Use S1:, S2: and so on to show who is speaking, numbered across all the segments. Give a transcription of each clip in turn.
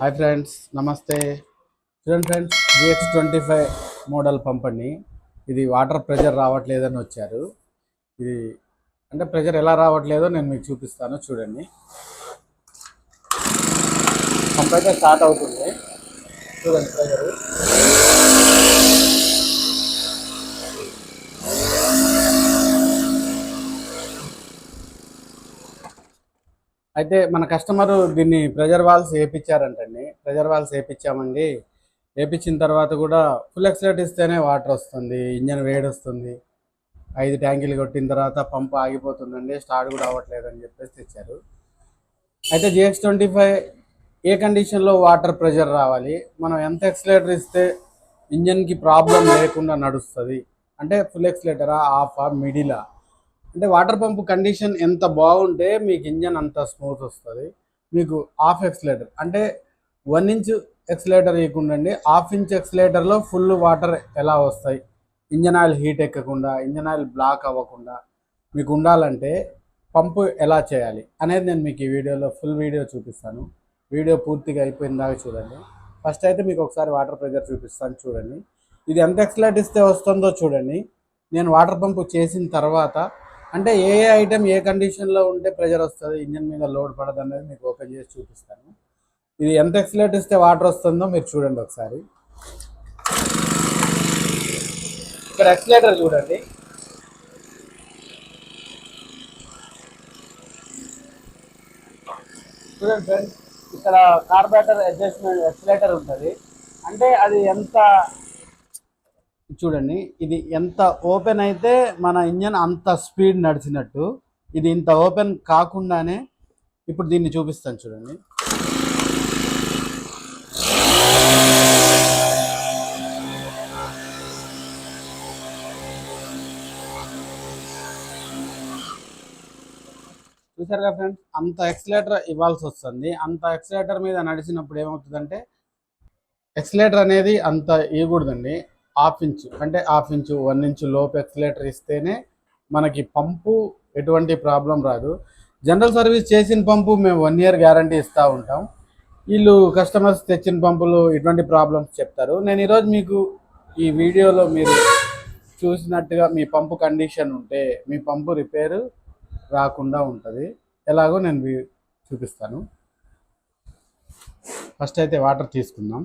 S1: Hi friends నమస్తే. చూడండి friends GX twenty five model పంపండి. ఇది వాటర్ ప్రెషర్ రావట్లేదని వచ్చారు. ఇది అంటే ప్రెషర్ ఎలా రావట్లేదో నేను మీకు చూపిస్తాను చూడండి. పంప్ అయితే స్టార్ట్ అవుతుంది. చూడండి ప్రెషర్ అయితే మన కస్టమర్ దీన్ని ప్రెజర్ వాల్స్ వేయించారంటండి ప్రెజర్ వాల్స్ వేయించామండి వేయించిన తర్వాత కూడా ఫుల్ ఎక్సలెట్ ఇస్తేనే వాటర్ వస్తుంది ఇంజన్ వేడి వస్తుంది. ఐదు ట్యాంకులు కొట్టిన తర్వాత పంప్ ఆగిపోతుందండి స్టార్ట్ కూడా అవ్వట్లేదు అని చెప్పేసి తెచ్చారు. అయితే జిఎక్స్ ట్వంటీ ఫైవ్ ఏ కండిషన్లో వాటర్ ప్రెషర్ రావాలి? మనం ఎంత ఎక్సలేటర్ ఇస్తే ఇంజన్కి ప్రాబ్లం లేకుండా నడుస్తుంది? అంటే ఫుల్ ఎక్సలేటరా ఆఫా మిడిలా? అంటే వాటర్ పంప్ కండిషన్ ఎంత బాగుంటే మీకు ఇంజన్ అంత స్మూత్ వస్తుంది. మీకు హాఫ్ ఎక్సలేటర్ అంటే వన్ ఇంచ్ ఎక్సలేటర్ ఇవ్వకుండండి హాఫ్ ఇంచ్ ఎక్సలేటర్లో ఫుల్ వాటర్ ఎలా వస్తాయి? ఇంజన్ ఆయిల్ హీట్ ఎక్కకుండా ఇంజన్ ఆయిల్ బ్లాక్ అవ్వకుండా మీకు ఉండాలంటే పంపు ఎలా చేయాలి అనేది నేను మీకు ఈ వీడియోలో ఫుల్ వీడియో చూపిస్తాను. వీడియో పూర్తిగా అయిపోయిన దాకా చూడండి. ఫస్ట్ అయితే మీకు ఒకసారి వాటర్ ప్రెజర్ చూపిస్తాను చూడండి. ఇది ఎంత ఎక్సలేట్ ఇస్తే వస్తుందో చూడండి. నేను వాటర్ పంపు చేసిన తర్వాత అంటే ఏ ఏ ఐటెం ఏ కండిషన్లో ఉంటే ప్రెషర్ వస్తుంది ఇంజన్ మీద లోడ్ పడదు అనేది మీకు ఓపెన్ చేసి చూపిస్తాను. ఇది ఎంత ఎక్సిలేట్ ఇస్తే వాటర్ వస్తుందో మీరు చూడండి ఒకసారి. ఇక్కడ ఎక్సిలేటర్ చూడండి. చూడండి ఫ్రెండ్స్ ఇక్కడ కార్బేటర్ అడ్జస్ట్మెంట్ ఎక్సిలేటర్ ఉంటుంది. అంటే అది ఎంత చూడండి ఇది ఎంత ఓపెన్ అయితే మన ఇంజన్ అంత స్పీడ్ నడిచినట్టు. ఇది ఇంత ఓపెన్ కాకుండానే ఇప్పుడు దీన్ని చూపిస్తాను చూడండి. చూసారుగా ఫ్రెండ్స్ అంత ఎక్సలేటర్ ఇవ్వాల్సి వస్తుంది. అంత ఎక్సలేటర్ మీద నడిచినప్పుడు ఏమవుతుందంటే ఎక్సలేటర్ అనేది అంత ఇవ్వకూడదండి. హాఫ్ ఇంచ్ అంటే హాఫ్ ఇంచు వన్ ఇంచ్ లోపు ఎక్సలేటర్ ఇస్తేనే మనకి పంపు ఎటువంటి ప్రాబ్లం రాదు. జనరల్ సర్వీస్ చేసిన పంపు మేము వన్ ఇయర్ గ్యారంటీ ఇస్తూ ఉంటాం. వీళ్ళు కస్టమర్స్ తెచ్చిన పంపులు ఇటువంటి ప్రాబ్లమ్స్ చెప్తారు. నేను ఈరోజు మీకు ఈ వీడియోలో మీరు చూసినట్టుగా మీ పంపు కండిషన్ ఉంటే మీ పంపు రిపేరు రాకుండా ఉంటుంది. ఎలాగో నేను చూపిస్తాను. ఫస్ట్ అయితే వాటర్ తీసుకుందాం.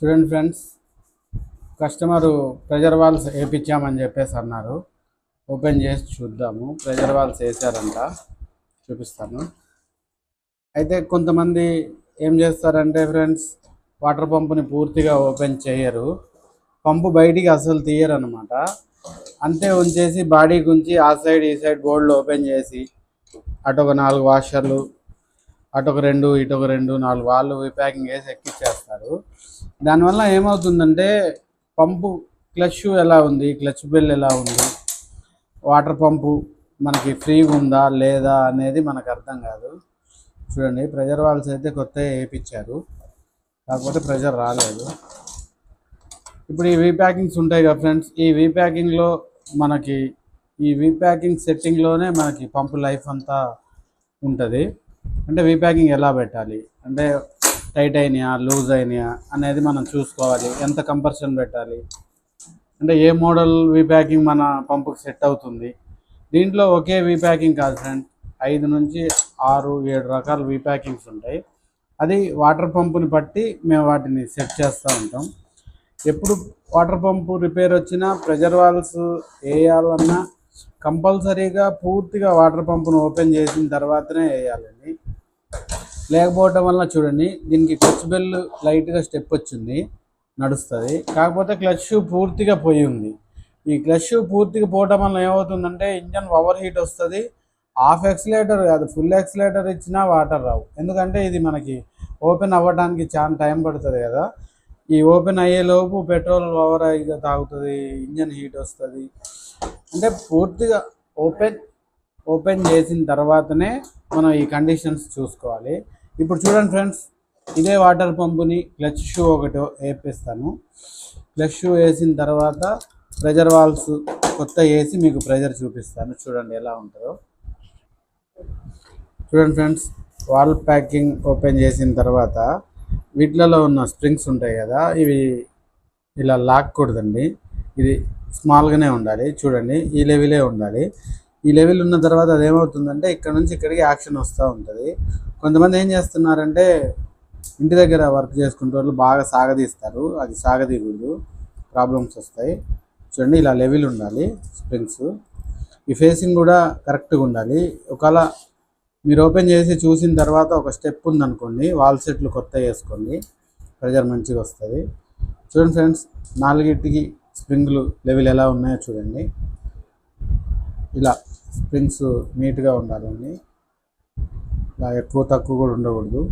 S1: చూడండి ఫ్రెండ్స్ కస్టమరు ప్రెజర్ వాల్స్ వేయించామని చెప్పేసి అన్నారు. ఓపెన్ చేసి చూద్దాము. ప్రెజర్ వాల్స్ వేసారంట చూపిస్తాను. అయితే కొంతమంది ఏం చేస్తారంటే ఫ్రెండ్స్ వాటర్ పంపుని పూర్తిగా ఓపెన్ చేయరు. పంపు బయటికి అసలు తీయరనమాట అంతే ఉంచేసి బాడీ గుంచి ఆ సైడ్ ఈ సైడ్ బోర్డులు ఓపెన్ చేసి అటు ఒక నాలుగు వాషర్లు అటు ఒక రెండు ఇటు ఒక రెండు నాలుగు వాళ్ళు ప్యాకింగ్ వేసి ఎక్కిచ్చేస్తారు. దానివల్ల ఏమవుతుందంటే పంపు క్లచ్ ఎలా ఉంది క్లచ్ బెల్ ఎలా ఉంది వాటర్ పంపు మనకి ఫ్రీగా ఉందా లేదా అనేది మనకు అర్థం కాదు. చూడండి ప్రెజర్ వాల్స్ అయితే కొత్త వేయించారు. కాకపోతే ప్రెజర్ రాలేదు. ఇప్పుడు ఈ వీ ప్యాకింగ్స్ ఉంటాయి కదా ఫ్రెండ్స్ ఈ వీ ప్యాకింగ్లో మనకి ఈ వీ ప్యాకింగ్ సెట్టింగ్లోనే మనకి పంపు లైఫ్ అంతా ఉంటుంది. అంటే వీ ప్యాకింగ్ ఎలా పెట్టాలి? అంటే టైట్ అయినాయా లూజ్ అయినాయా అనేది మనం చూసుకోవాలి. ఎంత కంపర్షన్ పెట్టాలి? అంటే ఏ మోడల్ వీ ప్యాకింగ్ మన పంపుకి సెట్ అవుతుంది? దీంట్లో ఒకే వీ ప్యాకింగ్ కాదు ఫ్రెండ్ ఐదు నుంచి ఆరు ఏడు రకాల వీ ప్యాకింగ్స్ ఉంటాయి. అది వాటర్ పంపుని బట్టి మేము వాటిని సెట్ చేస్తూ ఉంటాం. ఎప్పుడు వాటర్ పంపు రిపేర్ వచ్చినా ప్రెజర్ వాల్స్ వేయాలన్నా కంపల్సరీగా పూర్తిగా వాటర్ పంపును ఓపెన్ చేసిన తర్వాతనే వేయాలండి. లేకపోవటం వల్ల చూడండి దీనికి క్లచ్ బెల్ లైట్గా స్టెప్ వచ్చింది నడుస్తుంది. కాకపోతే క్లచ్ షూ పూర్తిగా పోయి ఉంది. ఈ క్లచ్ షూ పూర్తిగా పోవటం వల్ల ఏమవుతుందంటే ఇంజన్ ఓవర్ హీట్ వస్తుంది. హాఫ్ ఎక్సిలేటర్ కాదు ఫుల్ ఎక్సిలేటర్ ఇచ్చినా వాటర్ రావు. ఎందుకంటే ఇది మనకి ఓపెన్ అవ్వడానికి చాలా టైం పడుతుంది కదా. ఈ ఓపెన్ అయ్యేలోపు పెట్రోల్ ఓవర్ అయితే తాగుతుంది ఇంజన్ హీట్ వస్తుంది. అంటే పూర్తిగా ఓపెన్ ఓపెన్ చేసిన తర్వాతనే మనం ఈ కండిషన్స్ చూసుకోవాలి. ఇప్పుడు చూడండి ఫ్రెండ్స్ ఇదే వాటర్ పంపుని క్లచ్ షూ ఒకటి వేపిస్తాను. క్లచ్ షూ వేసిన తర్వాత ప్రెజర్ వాల్స్ కొత్త వేసి మీకు ప్రెజర్ చూపిస్తాను. చూడండి ఎలా ఉంటుందో. చూడండి ఫ్రెండ్స్ వాల్ ప్యాకింగ్ ఓపెన్ చేసిన తర్వాత వీటిలలో ఉన్న స్ప్రింగ్స్ ఉంటాయి కదా ఇవి ఇలా లాక్కూడదండి. ఇది స్మాల్గానే ఉండాలి చూడండి ఈ లెవెలే ఉండాలి. ఈ లెవెల్ ఉన్న తర్వాత అది ఏమవుతుందంటే ఇక్కడ నుంచి ఇక్కడికి యాక్షన్ వస్తూ ఉంటుంది. కొంతమంది ఏం చేస్తున్నారంటే ఇంటి దగ్గర వర్క్ చేసుకుంటే వాళ్ళు బాగా సాగదీస్తారు అది సాగదీయకూడదు ప్రాబ్లమ్స్ వస్తాయి. చూడండి ఇలా లెవెల్ ఉండాలి స్ప్రింగ్స్. ఈ ఫేసింగ్ కూడా కరెక్ట్గా ఉండాలి. ఒకవేళ మీరు ఓపెన్ చేసి చూసిన తర్వాత ఒక స్టెప్ ఉందనుకోండి వాల్ సెట్లు కొత్త వేసుకోండి ప్రెజర్ మంచిగా వస్తుంది. చూడండి ఫ్రెండ్స్ నాలుగిటికి స్ప్రింగ్లు లెవెల్ ఎలా ఉన్నాయో చూడండి. ఇలా స్ప్రింగ్స్ నీట్గా ఉండాలండి. ఇలా ఎక్కువ తక్కువ కూడా ఉండకూడదు.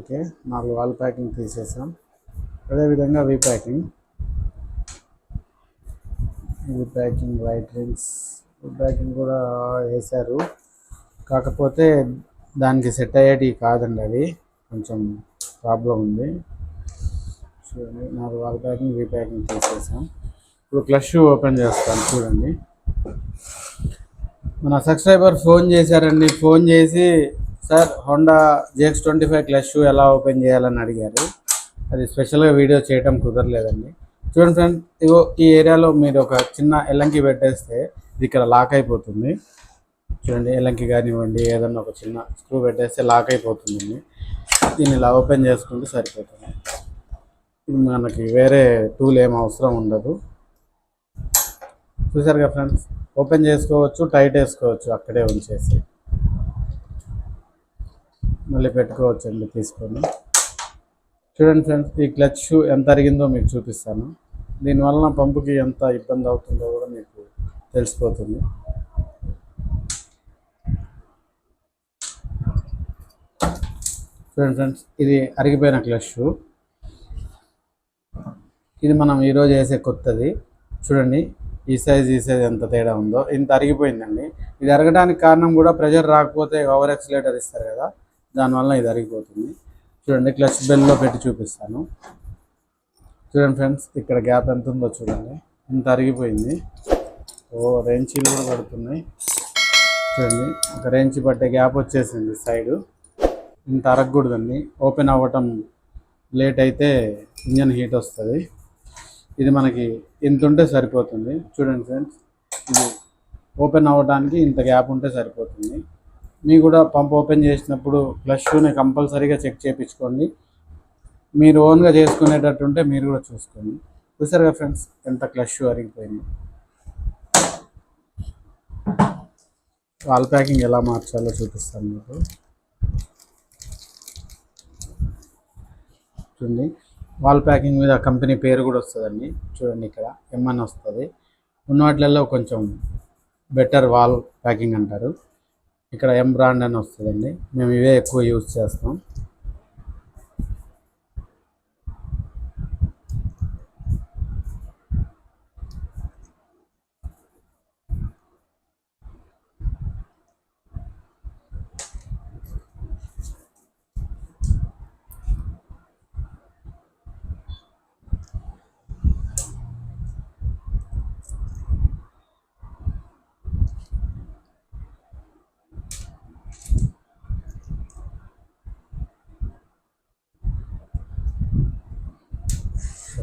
S1: ఓకే నాలుగు వాల్ ప్యాకింగ్ తీసేసాం. అదేవిధంగా V packing. V packing white rings packing కూడా వేశారు. కాకపోతే దానికి సెట్ అయ్యేటి కాదండి అది కొంచెం ప్రాబ్లం ఉంది. చూడండి నాకు వాల్ ప్యాకింగ్ వీ ప్యాకింగ్ చేసేసాం ఇప్పుడు క్లష్ ఓపెన్ చేస్తాను చూడండి. మన సబ్స్క్రైబర్ ఫోన్ చేశారండి. ఫోన్ చేసి sir Honda Jakes twenty five clutch ఎలా ఓపెన్ చేయాలని అడిగారు. అది స్పెషల్గా వీడియో చేయటం కుదరలేదండి. చూడండి ఫ్రెండ్ ఇగో ఈ ఏరియాలో మీరు ఒక చిన్న ఎల్లంకి పెట్టేస్తే ఇది ఇక్కడ లాక్ అయిపోతుంది. చూడండి ఎల్లంకి కానివ్వండి ఏదన్నా ఒక చిన్న స్క్రూ పెట్టేస్తే లాక్ అయిపోతుంది. దీన్ని ఇలా ఓపెన్ చేసుకుంటే సరిపోతుంది. ఇది మనకి వేరే టూల్ ఏం అవసరం ఉండదు. చూసారుగా ఫ్రెండ్స్? ఓపెన్ చేసుకోవచ్చు టైట్ వేసుకోవచ్చు అక్కడే ఉంచేసి. మళ్ళీ పెట్టుకోవచ్చు అండి తీసుకొని. చూడండి ఫ్రెండ్స్ ఈ క్లచ్ షూ ఎంత అరిగిందో మీకు చూపిస్తాను. దీనివలన పంపుకి ఎంత ఇబ్బంది అవుతుందో కూడా మీకు తెలిసిపోతుంది. చూడండి ఫ్రెండ్స్ ఇది అరిగిపోయిన క్లష్ షూ ఇది మనం ఈరోజు వేసే కొత్తది. చూడండి ఈ సైజ్ ఈ సైజ్ ఎంత తేడా ఉందో. ఇంత అరిగిపోయిందండి. ఇది అరగడానికి కారణం కూడా ప్రెషర్ రాకపోతే ఓవర్ ఎక్సిలేటర్ ఇస్తారు కదా. దానివల్ల ఇది అరిగిపోతుంది. చూడండి క్లచ్ బెల్లో పెట్టి చూపిస్తాను. చూడండి ఫ్రెండ్స్ ఇక్కడ గ్యాప్ ఎంత ఉందో చూడండి. ఇంత అరిగిపోయింది. ఓ రెంచీలు కూడా పడుతున్నాయి. చూడండి ఒక రెంచి పట్టే గ్యాప్ వచ్చేసింది సైడు ఇంత అరగకూడదండి. ఓపెన్ అవ్వటం లేట్ అయితే ఇంజన్ హీట్ వస్తుంది. ఇది మనకి ఇంత ఉంటే సరిపోతుంది. చూడండి ఫ్రెండ్స్ ఇది ఓపెన్ అవ్వడానికి ఇంత గ్యాప్ ఉంటే సరిపోతుంది. మీ కూడా పంప్ ఓపెన్ చేసినప్పుడు ప్లస్ షూని కంపల్సరీగా చెక్ చేయించుకోండి మీరు ఓన్గా చేసుకునేటట్టు ఉంటే మీరు కూడా చూసుకోండి. చూసారుగా ఫ్రెండ్స్ ఎంత క్లష్ అరిగిపోయింది. వాల్ ప్యాకింగ్ ఎలా మార్చాలో చూపిస్తాను మీకు. చూడండి వాల్ ప్యాకింగ్ మీద కంపెనీ పేరు కూడా వస్తుందండి. చూడండి ఇక్కడ ఎంఎన్ వస్తుంది. ఉన్న వాటిలలో కొంచెం బెటర్ వాల్ ప్యాకింగ్ అంటారు. ఇక్కడ ఎం బ్రాండ్ అని వస్తుందండి. మేము ఇవే ఎక్కువ యూజ్ చేస్తాం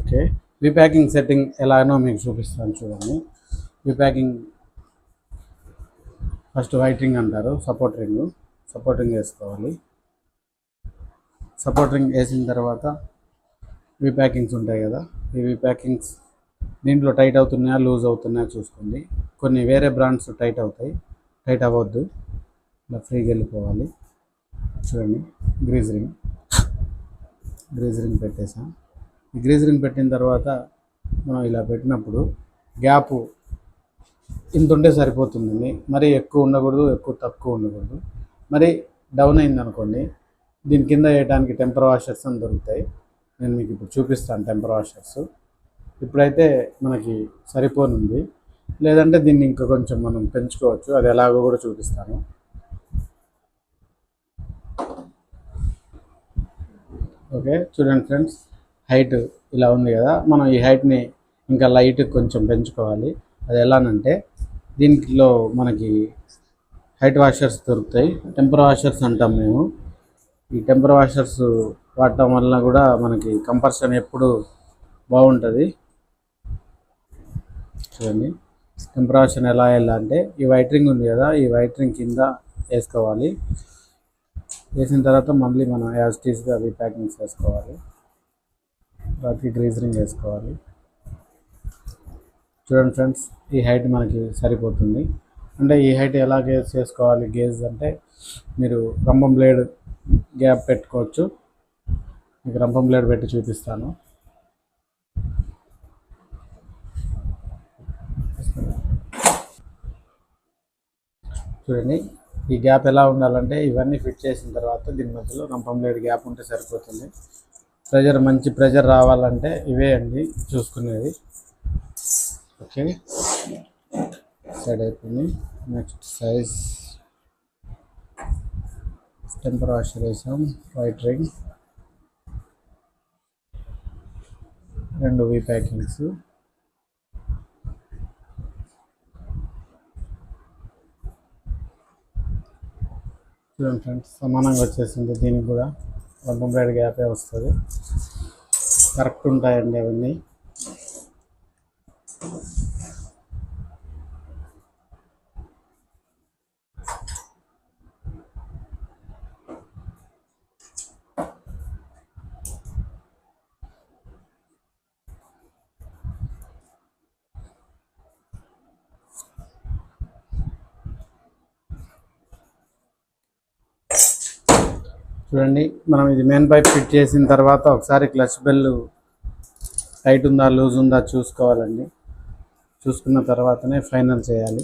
S1: ఓకే ప్యాకింగ్ సెట్టింగ్ ఎలానో మీకు చూపిస్తాను చూడండి. ప్యాకింగ్ ఫస్ట్ వైట్ రింగ్ అంటారు సపోర్ట్ రింగ్ సపోర్ట్ రింగ్ వేసుకోవాలి. సపోర్ట్ రింగ్ వేసిన తర్వాత ప్యాకింగ్స్ ఉంటాయి కదా ఈ ప్యాకింగ్స్ దీంట్లో టైట్ అవుతున్నాయా లూజ్ అవుతున్నాయా చూసుకోండి. కొన్ని వేరే బ్రాండ్స్ టైట్ అవుతాయి. టైట్ అవ్వద్దు. ఇలా ఫ్రీగా వెళ్ళిపోవాలి. చూడండి గ్రీజ్ రింగ్ గ్రీజ్ రింగ్ పెట్టేసాం ఈ పెట్టిన తర్వాత మనం ఇలా పెట్టినప్పుడు గ్యాప్ ఇంత ఉంటే సరిపోతుందండి. మరి ఎక్కువ ఉండకూడదు ఎక్కువ తక్కువ ఉండకూడదు. మరి డౌన్ అయిందనుకోండి దీని కింద వేయడానికి టెంపర్ వాషర్స్ అని దొరుకుతాయి. నేను మీకు ఇప్పుడు చూపిస్తాను టెంపర్ వాషర్స్. ఇప్పుడైతే మనకి సరిపోనుంది. లేదంటే దీన్ని ఇంకా కొంచెం మనం పెంచుకోవచ్చు. అది ఎలాగో కూడా చూపిస్తాను. ఓకే చూడండి ఫ్రెండ్స్. హైట్ ఇలా ఉంది కదా మనం ఈ హైట్ని ఇంకా లైట్ కొంచెం పెంచుకోవాలి. అది ఎలానంటే దీంట్లో మనకి హైట్ వాషర్స్ దొరుకుతాయి. టెంపర్ వాషర్స్ అంటాం మేము. ఈ టెంపర్ వాషర్స్ వాడటం వల్ల కూడా మనకి కంపర్షన్ ఎప్పుడు బాగుంటుంది. చూడండి. టెంపర్ వాషర్ ఎలా వెళ్ళాలంటే ఈ వైటరింగ్ ఉంది కదా ఈ వైటరింగ్ కింద వేసుకోవాలి. వేసిన తర్వాత మళ్ళీ మనం యాజ్ టీస్గా అవి ప్యాకింగ్స్ వేసుకోవాలి. వాటికి గ్రీజరింగ్ వేసుకోవాలి చూడండి ఫ్రెండ్స్ ఈ హైట్ మనకి సరిపోతుంది. అంటే ఈ హైట్ ఎలా గేజ్ చేసుకోవాలి గేజ్ అంటే మీరు రంభం బ్లేడ్ గ్యాప్ పెట్టుకోవచ్చు. మీకు రంపం బ్లేడ్ పెట్టి చూపిస్తాను. చూడండి ఈ గ్యాప్ ఎలా ఉండాలంటే ఇవన్నీ ఫిట్ చేసిన తర్వాత దీని మధ్యలో రంపం బ్లేడ్ గ్యాప్ ఉంటే సరిపోతుంది. ప్రెజర్ మంచి ప్రెజర్ రావాలంటే ఇవే అండి చూసుకునేది. ఓకే. సైడ్ అయిపోయింది. నెక్స్ట్ సైజ్ టెంపర్ వాషర్ వేసాం. వైట్ రింగ్ రెండు వి ప్యాకింగ్స్ చూడండి ఫ్రెండ్స్ సమానంగా వచ్చేసింది దీనికి కూడా. రంపం బ్లేడ్ గ్యాపే వస్తుంది. కరెక్ట్ ఉంటాయండి అవన్నీ చూడండి మనం ఇది మెయిన్ పైప్ ఫిట్ చేసిన తర్వాత ఒకసారి క్లచ్ బెల్ టైట్ ఉందా లూజ్ ఉందా చూసుకోవాలండి. చూసుకున్న తర్వాతనే ఫైనల్ చేయాలి.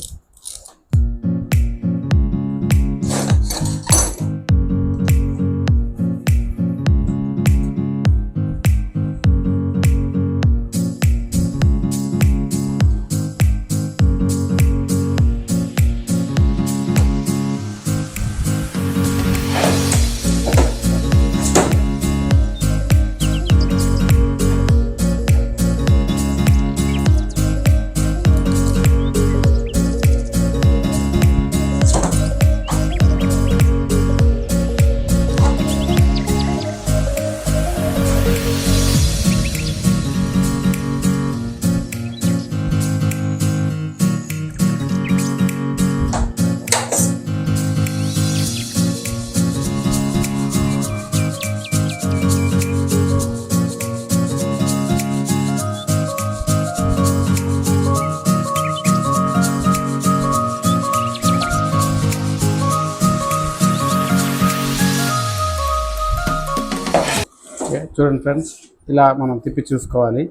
S1: చూడండి ఫ్రెండ్స్ ఇలా మనం తిప్పి చూసుకోవాలి.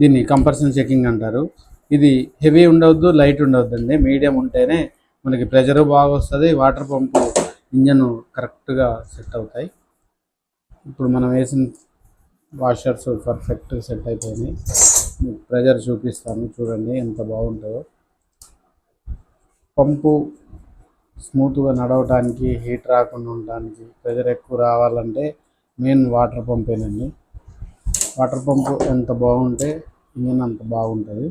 S1: దీన్ని కంపల్సరీ చెకింగ్ అంటారు. ఇది హెవీ ఉండవద్దు లైట్ ఉండవద్దు అండి మీడియం ఉంటేనే మనకి ప్రెషర్ బాగా వస్తుంది వాటర్ పంపు ఇంజన్ కరెక్ట్గా సెట్ అవుతాయి. ఇప్పుడు మనం వేసిన వాషర్స్ పర్ఫెక్ట్ సెట్ అయిపోయినాయి ప్రెజర్ చూపిస్తాను చూడండి ఎంత బాగుంటుందో. పంపు స్మూత్గా నడవటానికి హీట్ రాకుండా ఉండడానికి ప్రెజర్ ఎక్కువ రావాలంటే మెయిన్ వాటర్ పంపేనండి. వాటర్ పంపు ఎంత బాగుంటే ఇంజన్ అంత బాగుంటుంది.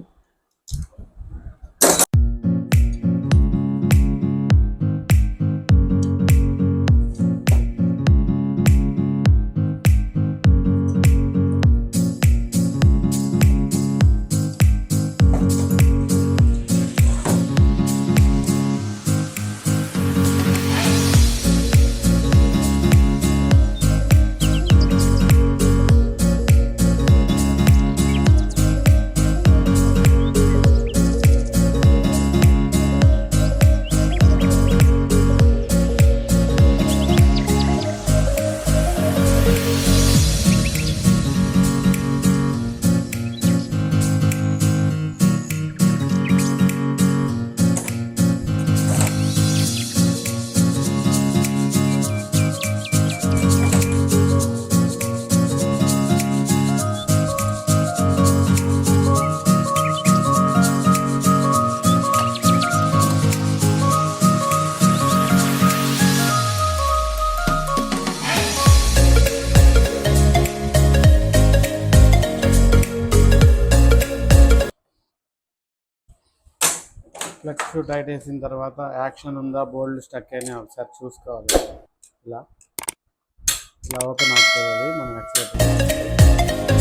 S1: టైట్ వేసిన తర్వాత యాక్షన్ ఉందా బోల్డ్ స్టక్ అయినా ఒకసారి చూసుకోవాలి. ఇలా. ఇలా ఓపెన్ అవుతుంది మనం ఎక్సైట్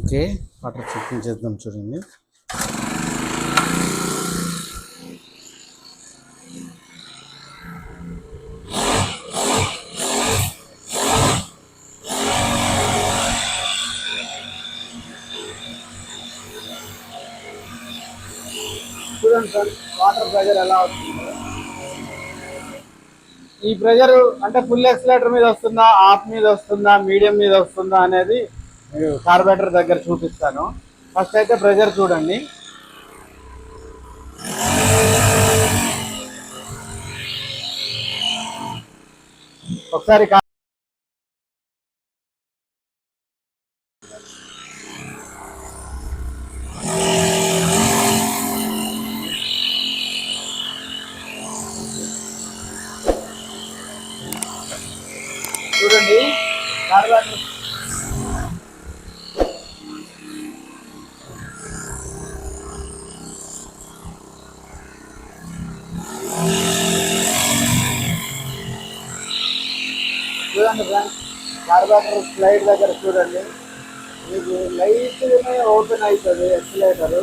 S1: ఓకే వాటర్ చెకింగ్ చేద్దాం చూడండి చూడండి. ఎలా వస్తుంది ఈ ప్రెషర్ అంటే ఫుల్ ఎక్సలేటర్ మీద వస్తుందా ఆఫ్ మీద వస్తుందా మీడియం మీద వస్తుందా అనేది మీరు కార్బేటర్ దగ్గర చూపిస్తాను. ఫస్ట్ అయితే ప్రెషర్ చూడండి. ఒకసారి చూడండి ఫ్రెండ్స్ కార్బేటర్ స్లైడ్ దగ్గర చూడండి. మీకు లైట్గానే ఓపెన్ అవుతుంది ఎక్సిలేటర్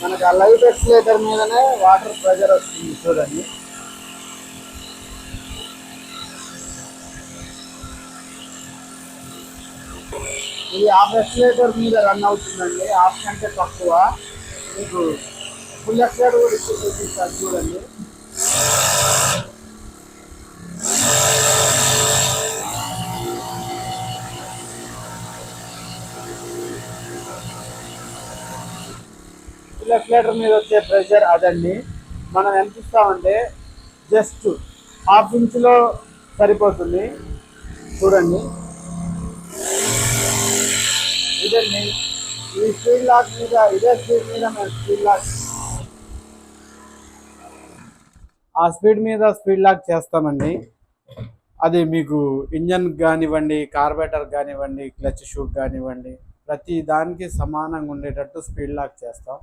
S1: మనకు ఆ లైట్ ఎక్సిలేటర్ మీదనే వాటర్ ప్రెజర్ వస్తుంది చూడండి. ఇది హాఫ్ ఎక్సిలేటర్ మీద రన్ అవుతుందండి. హాఫ్ కంటే తక్కువ. మీకు ఫుల్ ఎక్సిలేటర్ కూడా ఇచ్చి చూడండి. ఫుల్ మీద వచ్చే ప్రెషర్ అదండి. మనం ఎంత ఇస్తామంటే జస్ట్ హాఫ్ ఇంచ్లో సరిపోతుంది. చూడండి. ఇదండి. ఈ స్పీడ్ లాక్ మీద ఇదే స్పీడ్ మీద మేము స్పీడ్ లాక్ ఆ స్పీడ్ మీద స్పీడ్ లాక్ చేస్తామండి. అది మీకు ఇంజన్ కానివ్వండి కార్బేటర్ కానివ్వండి క్లచ్ షూట్ కానివ్వండి ప్రతి దానికి సమానంగా ఉండేటట్టు స్పీడ్ లాక్ చేస్తాం.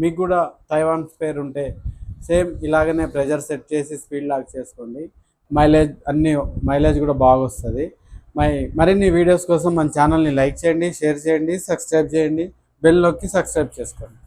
S1: మీకు కూడా తైవాన్ స్పేర్ ఉంటే సేమ్ ఇలాగనే ప్రెజర్ సెట్ చేసి స్పీడ్ లాక్ చేసుకోండి. మైలేజ్ అన్ని మైలేజ్ కూడా బాగా వస్తుంది మై మరిన్ని వీడియోస్ కోసం మన ఛానల్ని లైక్ చేయండి షేర్ చేయండి సబ్స్క్రైబ్ చేయండి. బెల్ నొక్కి సబ్స్క్రైబ్ చేసుకోండి.